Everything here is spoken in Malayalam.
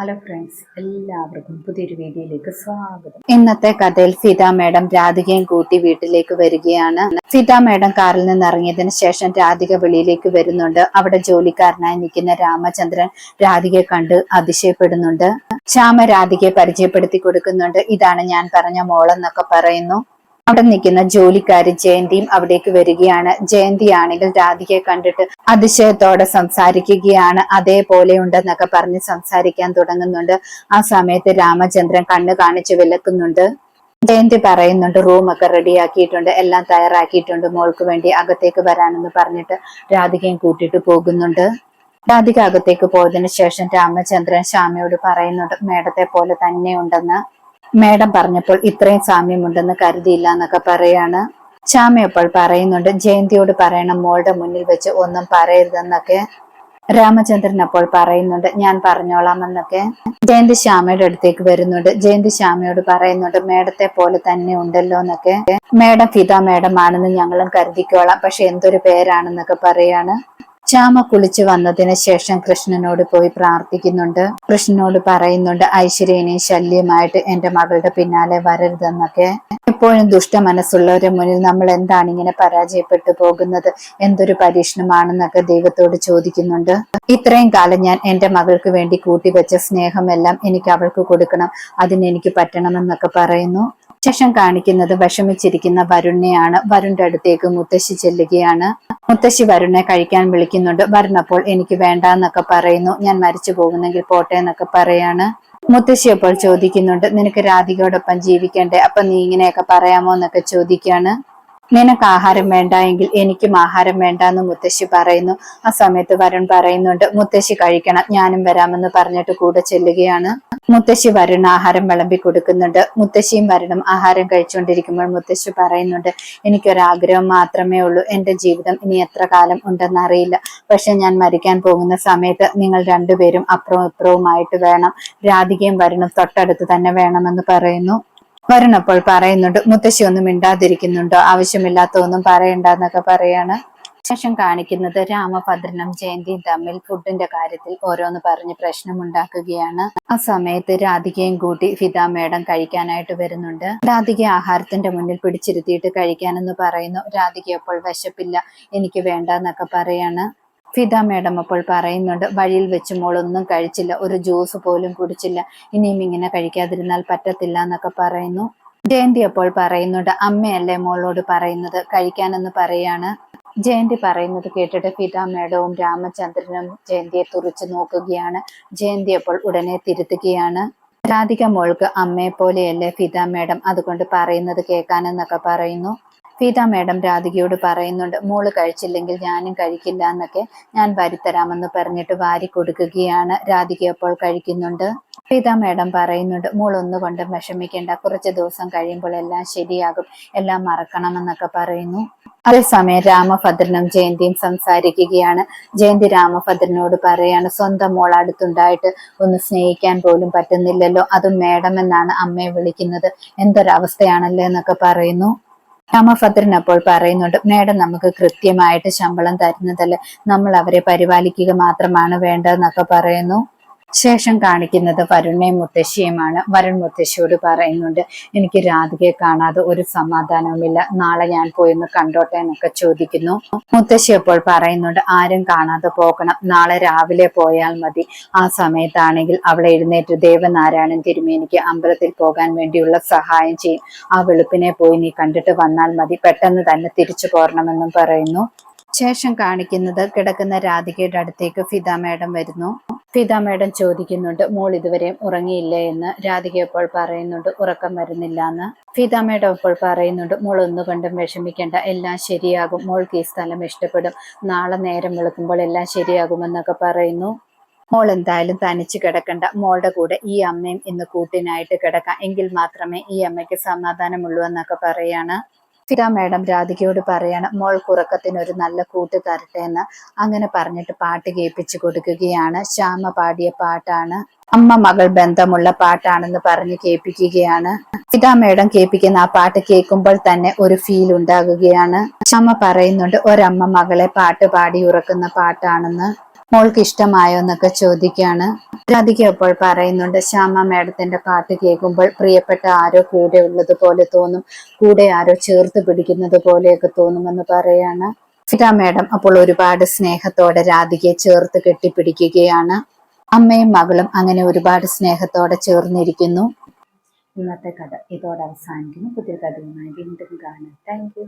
ഹലോ ഫ്രണ്ട്സ് എല്ലാവർക്കും പുതിയൊരു വീഡിയോയിലേക്ക് സ്വാഗതം. ഇന്നത്തെ കഥയിൽ സീതാ മേഡം രാധികയും കൂട്ടി വീട്ടിലേക്ക് വരികയാണ്. സീതാ മേഡം കാറിൽ നിന്ന് ഇറങ്ങിയതിനു ശേഷം രാധിക വെളിയിലേക്ക് വരുന്നുണ്ട്. അവിടെ ജോലിക്കാരനായി നിൽക്കുന്ന രാമചന്ദ്രൻ രാധികയെ കണ്ട് അതിശയപ്പെടുന്നുണ്ട്. ശ്യാമ രാധികയെ പരിചയപ്പെടുത്തി കൊടുക്കുന്നുണ്ട്. ഇതാണ് ഞാൻ പറഞ്ഞ മോളെന്നൊക്കെ പറയുന്നു. അവിടെ നിൽക്കുന്ന ജോലിക്കാരി ജയന്തിയും അവിടേക്ക് വരികയാണ്. ജയന്തി ആണെങ്കിൽ രാധികയെ കണ്ടിട്ട് അതിശയത്തോടെ സംസാരിക്കുകയാണ്. അതേപോലെ ഉണ്ടെന്നൊക്കെ പറഞ്ഞ് സംസാരിക്കാൻ തുടങ്ങുന്നുണ്ട്. ആ സമയത്ത് രാമചന്ദ്രൻ കണ്ണ് കാണിച്ച് വിലക്കുന്നുണ്ട്. ജയന്തി പറയുന്നുണ്ട് റൂമൊക്കെ റെഡിയാക്കിയിട്ടുണ്ട്. എല്ലാം തയ്യാറാക്കിയിട്ടുണ്ട്. മോൾക്ക് വേണ്ടി അകത്തേക്ക് വരാനെന്ന് പറഞ്ഞിട്ട് രാധികയും കൂട്ടിയിട്ട് പോകുന്നുണ്ട്. രാധിക അകത്തേക്ക് പോയതിനു ശേഷം രാമചന്ദ്രൻ ശ്യാമയോട് പറയുന്നുണ്ട് മേഡത്തെ പോലെ തന്നെ ഉണ്ടെന്ന്. മേഡം പറഞ്ഞപ്പോൾ ഇത്രയും സാമ്യമുണ്ടെന്ന് കരുതിയില്ല എന്നൊക്കെ പറയാണ്. ശ്യാമ പറയുന്നുണ്ട് ജയന്തിയോട് പറയണം മോളുടെ മുന്നിൽ വെച്ച് ഒന്നും പറയരുതെന്നൊക്കെ. രാമചന്ദ്രൻ അപ്പോൾ പറയുന്നുണ്ട് ഞാൻ പറഞ്ഞോളാം എന്നൊക്കെ. ജയന്തി ശ്യാമയുടെ അടുത്തേക്ക് വരുന്നുണ്ട് ജയന്തി ശ്യാമയോട് പറയുന്നുണ്ട് മേഡത്തെ പോലെ തന്നെ ഉണ്ടല്ലോ എന്നൊക്കെ. മേഡം ഫിത മേഡം ആണെന്ന് ഞങ്ങളും കരുതിക്കോളാം പക്ഷെ എന്തൊരു പേരാണെന്നൊക്കെ പറയാണ്. ശ്യാമ കുളിച്ചു വന്നതിന് ശേഷം കൃഷ്ണനോട് പോയി പ്രാർത്ഥിക്കുന്നുണ്ട്. കൃഷ്ണനോട് പറയുന്നുണ്ട് ഐശ്വര്യനെ ശല്യമായിട്ട് എന്റെ മകളുടെ പിന്നാലെ വരരുതെന്നൊക്കെ. എപ്പോഴും ദുഷ്ട മനസ്സുള്ളവരുടെ മുന്നിൽ നമ്മൾ എന്താണ് ഇങ്ങനെ പരാജയപ്പെട്ടു പോകുന്നത്? എന്തൊരു പരീക്ഷണമാണെന്നൊക്കെ ദൈവത്തോട് ചോദിക്കുന്നുണ്ട്. ഇത്രയും കാലം ഞാൻ എന്റെ മകൾക്ക് വേണ്ടി കൂട്ടിവെച്ച സ്നേഹമെല്ലാം എനിക്ക് അവൾക്ക് കൊടുക്കണം. അതിനെനിക്ക് പറ്റണമെന്നൊക്കെ പറയുന്നു. ശേഷം കാണിക്കുന്നത് വിഷമിച്ചിരിക്കുന്ന വരുണിനെയാണ്. വരുണിന്റെ അടുത്തേക്ക് മുത്തശ്ശി ചെല്ലുകയാണ്. മുത്തശ്ശി വരുണെ കഴിക്കാൻ വിളിക്കുന്നുണ്ട്. വരുണപ്പോൾ എനിക്ക് വേണ്ട എന്നൊക്കെ പറയുന്നു. ഞാൻ മരിച്ചു പോകുന്നെങ്കിൽ പോട്ടെ എന്നൊക്കെ പറയാണ്. മുത്തശ്ശി അപ്പോൾ ചോദിക്കുന്നുണ്ട് നിനക്ക് രാധികയോടൊപ്പം ജീവിക്കണ്ടേ? അപ്പൊ നീ ഇങ്ങനെയൊക്കെ പറയാമോ എന്നൊക്കെ ചോദിക്കാണ് നിനക്ക് ആഹാരം വേണ്ട എങ്കിൽ എനിക്കും ആഹാരം വേണ്ട എന്ന് മുത്തശ്ശി പറയുന്നു. ആ സമയത്ത് വരുൺ പറയുന്നുണ്ട് മുത്തശ്ശി കഴിക്കണം. ഞാനും വരാമെന്ന് പറഞ്ഞിട്ട് കൂടെ ചെല്ലുകയാണ്. മുത്തശ്ശി വരുൺ ആഹാരം വിളമ്പി കൊടുക്കുന്നുണ്ട്. മുത്തശ്ശിയും വരുണും ആഹാരം കഴിച്ചുകൊണ്ടിരിക്കുമ്പോൾ മുത്തശ്ശി പറയുന്നുണ്ട് എനിക്കൊരാഗ്രഹം മാത്രമേ ഉള്ളൂ. എന്റെ ജീവിതം ഇനി എത്ര കാലം ഉണ്ടെന്നറിയില്ല പക്ഷെ ഞാൻ മരിക്കാൻ പോകുന്ന സമയത്ത് നിങ്ങൾ രണ്ടുപേരും അപ്പുറവും ഇപ്പുറവുമായിട്ട് വേണം. രാധികയും വരുണും തൊട്ടടുത്ത് തന്നെ വേണമെന്ന് പറയുന്നു. വരുണപ്പോൾ പറയുന്നുണ്ട് മുത്തശ്ശി ഒന്നും മിണ്ടാതിരിക്കുന്നുണ്ടോ? ആവശ്യമില്ലാത്ത ഒന്നും പറയണ്ടെന്നൊക്കെ പറയാണ്. ശേഷം കാണിക്കുന്നത് രാമഭദ്രനും ജയന്തിയും തമ്മിൽ ഫുഡിന്റെ കാര്യത്തിൽ ഓരോന്ന് പറഞ്ഞ് പ്രശ്നമുണ്ടാക്കുകയാണ്. ആ സമയത്ത് രാധികയും കൂട്ടി ഫിദ മേഡം കഴിക്കാനായിട്ട് വരുന്നുണ്ട്. രാധിക ആഹാരത്തിന്റെ മുന്നിൽ പിടിച്ചിരുത്തിയിട്ട് കഴിക്കാനെന്ന് പറയുന്നു. രാധിക അപ്പോൾ വിശപ്പില്ല എനിക്ക് വേണ്ട എന്നൊക്കെ പറയാണ്. ഫിദ മേഡം അപ്പോൾ പറയുന്നുണ്ട് വഴിയിൽ വെച്ച് മോളൊന്നും കഴിച്ചില്ല ഒരു ജ്യൂസ് പോലും കുടിച്ചില്ല ഇനിയും ഇങ്ങനെ കഴിക്കാതിരുന്നാൽ പറ്റത്തില്ല എന്നൊക്കെ പറയുന്നു. ജയന്തി അപ്പോൾ പറയുന്നുണ്ട് അമ്മയല്ലേ മോളോട് പറയുന്നത് കഴിക്കാനെന്ന് പറയാണ്. ജയന്തി പറയുന്നത് കേട്ടിട്ട് പിതാമേടവും രാമചന്ദ്രനും ജയന്തിയെ തുറച്ചു നോക്കുകയാണ്. ജയന്തി അപ്പോൾ ഉടനെ തിരുത്തുകയാണ്. രാധിക മോൾക്ക് അമ്മയെ പോലെയല്ലേ ഫിദ മേഡം അതുകൊണ്ട് പറയുന്നത് കേൾക്കാനെന്നൊക്കെ പറയുന്നു. ഫീത മേഡം രാധികയോട് പറയുന്നുണ്ട് മോൾ കഴിച്ചില്ലെങ്കിൽ ഞാനും കഴിക്കില്ല എന്നൊക്കെ ഞാൻ വരിത്തരാമെന്ന് പറഞ്ഞിട്ട് വാരി കൊടുക്കുകയാണ് രാധിക അപ്പോൾ കഴിക്കുന്നുണ്ട്. ഫീത മേഡം പറയുന്നുണ്ട് മോൾ ഒന്നുകൊണ്ടും വിഷമിക്കേണ്ട കുറച്ച് ദിവസം കഴിയുമ്പോൾ എല്ലാം ശരിയാകും എല്ലാം മറക്കണമെന്നൊക്കെ പറയുന്നു. അതേസമയം രാമഭദ്രനും ജയന്തിയും സംസാരിക്കുകയാണ്. ജയന്തി രാമഭദ്രനോട് പറയാണ് സ്വന്തം മോൾ അടുത്തുണ്ടായിട്ട് ഒന്ന് സ്നേഹിക്കാൻ പോലും പറ്റുന്നില്ലല്ലോ അതും മേഡം എന്നാണ് അമ്മയെ വിളിക്കുന്നത് എന്തൊരവസ്ഥയാണല്ലേ? എന്നൊക്കെ പറയുന്നു. രാമഭദ്രൻ അപ്പോൾ പറയുന്നുണ്ട് മേഡം നമുക്ക് കൃത്യമായിട്ട് ശമ്പളം തരുന്നതല്ല? നമ്മൾ അവരെ പരിപാലിക്കുക മാത്രമാണ് വേണ്ടതെന്നൊക്കെ പറയുന്നു. ശേഷം കാണിക്കുന്നത് വരുണിനെയും മുത്തശ്ശിയുമാണ് വരുൺ മുത്തശ്ശിയോട് പറയുന്നുണ്ട് എനിക്ക് രാധികയെ കാണാതെ ഒരു സമാധാനവുമില്ല. നാളെ ഞാൻ പോയി ഒന്ന് കണ്ടോട്ടെ എന്നൊക്കെ ചോദിക്കുന്നു. മുത്തശ്ശി അപ്പോൾ പറയുന്നുണ്ട് ആരും കാണാതെ പോകണം. നാളെ രാവിലെ പോയാൽ മതി. ആ സമയത്താണെങ്കിൽ അവളെ എഴുന്നേറ്റ് ദേവനാരായണൻ തിരുമേനിക്ക് അമ്പലത്തിൽ പോകാൻ വേണ്ടിയുള്ള സഹായം ചെയ്യും. ആ വെളുപ്പിനെ പോയി നീ കണ്ടിട്ട് വന്നാൽ മതി. പെട്ടെന്ന് തന്നെ തിരിച്ചു പോരണമെന്നും പറയുന്നു. ശേഷം കാണിക്കുന്നത് കിടക്കുന്ന രാധികയുടെ അടുത്തേക്ക് ഫിദ മേഡം വരുന്നു. ഫിദ മേഡം ചോദിക്കുന്നുണ്ട് മോൾ ഇതുവരെയും ഉറങ്ങിയില്ലേ? എന്ന് രാധിക ഇപ്പോൾ പറയുന്നുണ്ട് ഉറക്കം വരുന്നില്ല എന്ന്. ഫിദ മേഡം ഇപ്പോൾ പറയുന്നുണ്ട് മോൾ ഒന്നുകൊണ്ടും വിഷമിക്കേണ്ട എല്ലാം ശരിയാകും. മോൾക്ക് ഈ സ്ഥലം ഇഷ്ടപ്പെടും. നാളെ നേരം വിളിക്കുമ്പോൾ എല്ലാം ശരിയാകുമെന്നൊക്കെ പറയുന്നു. മോൾ എന്തായാലും തനിച്ച് കിടക്കണ്ട. മോളുടെ കൂടെ ഈ അമ്മയും ഇന്ന് കൂട്ടിനായിട്ട് കിടക്കാം. എങ്കിൽ മാത്രമേ ഈ അമ്മയ്ക്ക് സമാധാനമുള്ളൂ എന്നൊക്കെ പറയാണ്. ഫിദ മാഡം രാധികയോട് പറയാണ് മോൾ കുറക്കത്തിന് ഒരു നല്ല കൂട്ട് തരട്ടെ എന്ന്. അങ്ങനെ പറഞ്ഞിട്ട് പാട്ട് കേൾപ്പിച്ചു കൊടുക്കുകയാണ്. ശ്യാമ പാടിയ പാട്ടാണ്. അമ്മ മകൾ ബന്ധമുള്ള പാട്ടാണെന്ന് പറഞ്ഞ് കേൾപ്പിക്കുകയാണ്. ഫിത മേഡം കേൾപ്പിക്കുന്ന ആ പാട്ട് കേൾക്കുമ്പോൾ തന്നെ ഒരു ഫീൽ ഉണ്ടാകുകയാണ്. ശ്യാമ പറയുന്നുണ്ട് ഒരമ്മ മകളെ പാട്ട് പാടി ഉറക്കുന്ന പാട്ടാണെന്ന്. മോൾക്ക് ഇഷ്ടമായോ എന്നൊക്കെ ചോദിക്കുകയാണ് രാധിക അപ്പോൾ പറയുന്നുണ്ട് ശ്യാമ മേഡത്തിന്റെ പാട്ട് കേൾക്കുമ്പോൾ പ്രിയപ്പെട്ട ആരോ കൂടെ ഉള്ളത് പോലെ തോന്നും കൂടെ ആരോ ചേർത്ത് പിടിക്കുന്നത് പോലെയൊക്കെ തോന്നുമെന്ന് പറയാണ്. സീതാ മേഡം അപ്പോൾ ഒരുപാട് സ്നേഹത്തോടെ രാധികയെ ചേർത്ത് കെട്ടിപ്പിടിക്കുകയാണ്. അമ്മയും മകളും അങ്ങനെ ഒരുപാട് സ്നേഹത്തോടെ ചേർന്നിരിക്കുന്നു. ഇന്നത്തെ കഥ ഇതോടെ അവസാനിക്കുന്നു. പുതിയ കഥയുമായി വീണ്ടും കാണാം. താങ്ക്